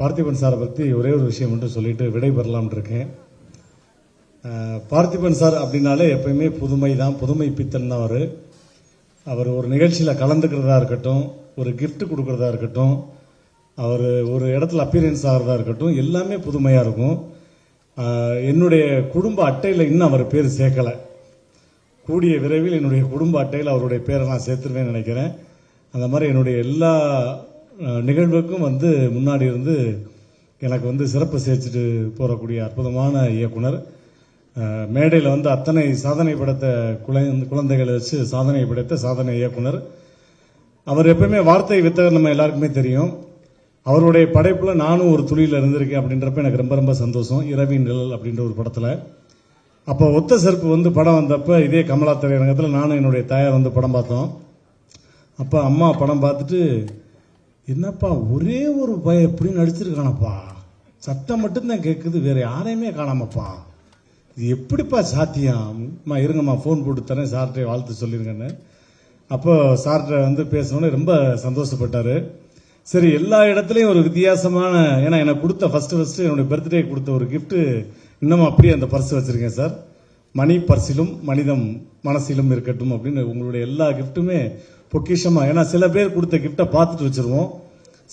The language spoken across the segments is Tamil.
பார்த்திபன் சாரை பற்றி ஒரே ஒரு விஷயம் மட்டும் சொல்லிட்டு விடைபெறலாம்னு இருக்கேன். பார்த்திபன் சார் அப்படின்னாலே எப்பயுமே புதுமை தான் புதுமை பித்தன் தான் அவர். அவர் ஒரு நிகழ்ச்சியில் கலந்துக்கிறதா இருக்கட்டும் ஒரு கிஃப்ட் கொடுக்கறதா இருக்கட்டும் அவர் ஒரு இடத்துல அப்பியரன்ஸ் ஆகிறதா இருக்கட்டும் எல்லாமே புதுமையாக இருக்கும். என்னுடைய குடும்ப அட்டையில் இன்னும் அவர் பேர் சேர்க்கலை. கூடிய விரைவில் என்னுடைய குடும்ப அட்டையில் அவருடைய பேரை நான் சேர்த்துருவேன்னு நினைக்கிறேன். அந்த மாதிரி என்னுடைய எல்லா நிகழ்வுக்கும் வந்து முன்னாடி இருந்து எனக்கு வந்து சிறப்பு சேர்த்துட்டு போகக்கூடிய அற்புதமான இயக்குனர். மேடையில் வந்து அத்தனை சாதனை படைத்த குழந்தை குழந்தைகளை வச்சு சாதனை படைத்த சாதனை இயக்குனர். அவர் எப்பவுமே வார்த்தை வித்தகர் நம்ம எல்லாருக்குமே தெரியும். அவருடைய படைப்பில் நானும் ஒரு துளியில் இருந்திருக்கேன் அப்படின்றப்ப எனக்கு ரொம்ப ரொம்ப சந்தோஷம். இரவின் நிழல் அப்படின்ற ஒரு படத்தில். அப்போ ஒத்த செருப்பு வந்து படம் வந்தப்போ இதே கமலா திரையரங்கத்தில் நானும் என்னுடைய தாயார் வந்து படம் பார்த்தோம். அப்போ அம்மா படம் பார்த்துட்டு என்னப்பா ஒரே ஒரு பய எப்படி நடிச்சிருக்கானப்பா சத்தம் மட்டும்தான் கேட்குது வேற யாரையுமே காணாமப்பா. இது எப்படிப்பா சாத்தியம்? அம்மா இருங்கம்மா ஃபோன் போட்டு தரேன் சார்கிட்ட வாழ்த்து சொல்லியிருக்கேன்னு அப்போ சார்கிட்ட வந்து பேசணுன்னு ரொம்ப சந்தோஷப்பட்டார். சரி எல்லா இடத்துலையும் ஒரு வித்தியாசமான ஏன்னா எனக்கு கொடுத்த ஃபர்ஸ்ட் ஃபஸ்ட்டு என்னுடைய பர்த்டே கொடுத்த ஒரு கிஃப்ட்டு இன்னும் அப்படியே அந்த பர்ஸ் வச்சுருக்கேன் சார். மணி பர்சிலும் மனிதம் மனசிலும் இருக்கட்டும் அப்படின்னு உங்களுடைய எல்லா கிஃப்ட்டுமே பொக்கிஷமாக ஏன்னா சில பேர் கொடுத்த கிஃப்டை பார்த்துட்டு வச்சுருவோம்.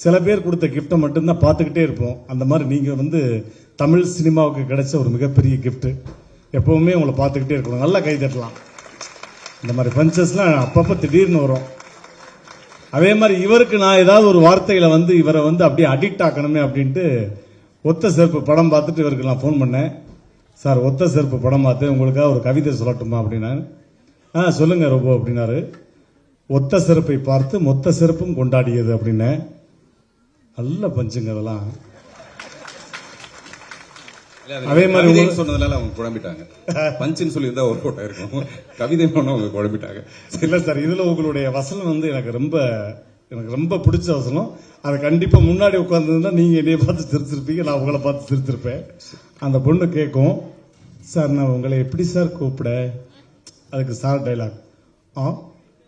சில பேர் கொடுத்த கிஃப்டை மட்டும்தான் பார்த்துக்கிட்டே இருப்போம். அந்த மாதிரி நீங்கள் வந்து தமிழ் சினிமாவுக்கு கிடைச்ச ஒரு மிகப்பெரிய கிஃப்ட்டு எப்போவுமே உங்களை பார்த்துக்கிட்டே இருக்கணும். நல்லா கை தட்டலாம். இந்த மாதிரி பஞ்சஸ்லாம் அப்பப்போ திடீர்னு வரும். அதே மாதிரி இவருக்கு நான் ஏதாவது ஒரு வார்த்தையில் வந்து இவரை வந்து அப்படியே அடிக்ட் ஆக்கணுமே அப்படின்ட்டு ஒத்த செருப்பு படம் பார்த்துட்டு இவருக்கு நான் ஃபோன் பண்ணேன். சார் ஒத்த செருப்பு படம் பார்த்து உங்களுக்காக ஒரு கவிதை சொல்லட்டுமா? அப்படின்னா ஆ சொல்லுங்கள் ரொம்ப அப்படின்னாரு. ஒத்த செருப்பை பார்த்து மொத்த செருப்பும் கொண்டாடியது அப்படின்னு நல்ல பஞ்சுங்க அதெல்லாம். அது மாதிரி உங்களுக்கு- சொன்னதுனால அவங்க குழம்பிட்டாங்க. பஞ்சுன்னு சொல்லியிருந்தா ஒரு போட்டோ இருக்கும். கவிதை அவங்க குழம்பிட்டாங்க. இல்ல சார் இதுல உங்களுடைய வசனம் வந்து எனக்கு ரொம்ப எனக்கு ரொம்ப பிடிச்ச வசனம். அதை கண்டிப்பா முன்னாடி உட்கார்ந்துருந்தா நீங்க என்னைய பார்த்து சிரிச்சிருப்பீங்க நான் உங்களை பார்த்து சிரிச்சிருப்பேன். அந்த பொண்ணு கேட்கும் சார் நான் உங்களை எப்படி சார் கூப்பிட? அதுக்கு சார் டைலாக் ஆ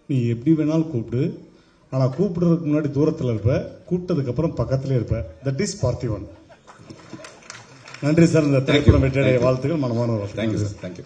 நீ எப்படி வேணாலும் கூப்பிடு. ஆனா கூப்பிடுறதுக்கு முன்னாடி தூரத்துல இருப்ப. கூப்பிட்டதுக்கு அப்புறம் பக்கத்துல இருப்ப. தட் இஸ் பார்த்திவன் நன்றி சார். இந்த திரைப்படம் வெற்றியடைய வாழ்த்துக்கள். மனமான தேங்க்யூ சார். தேங்க்யூ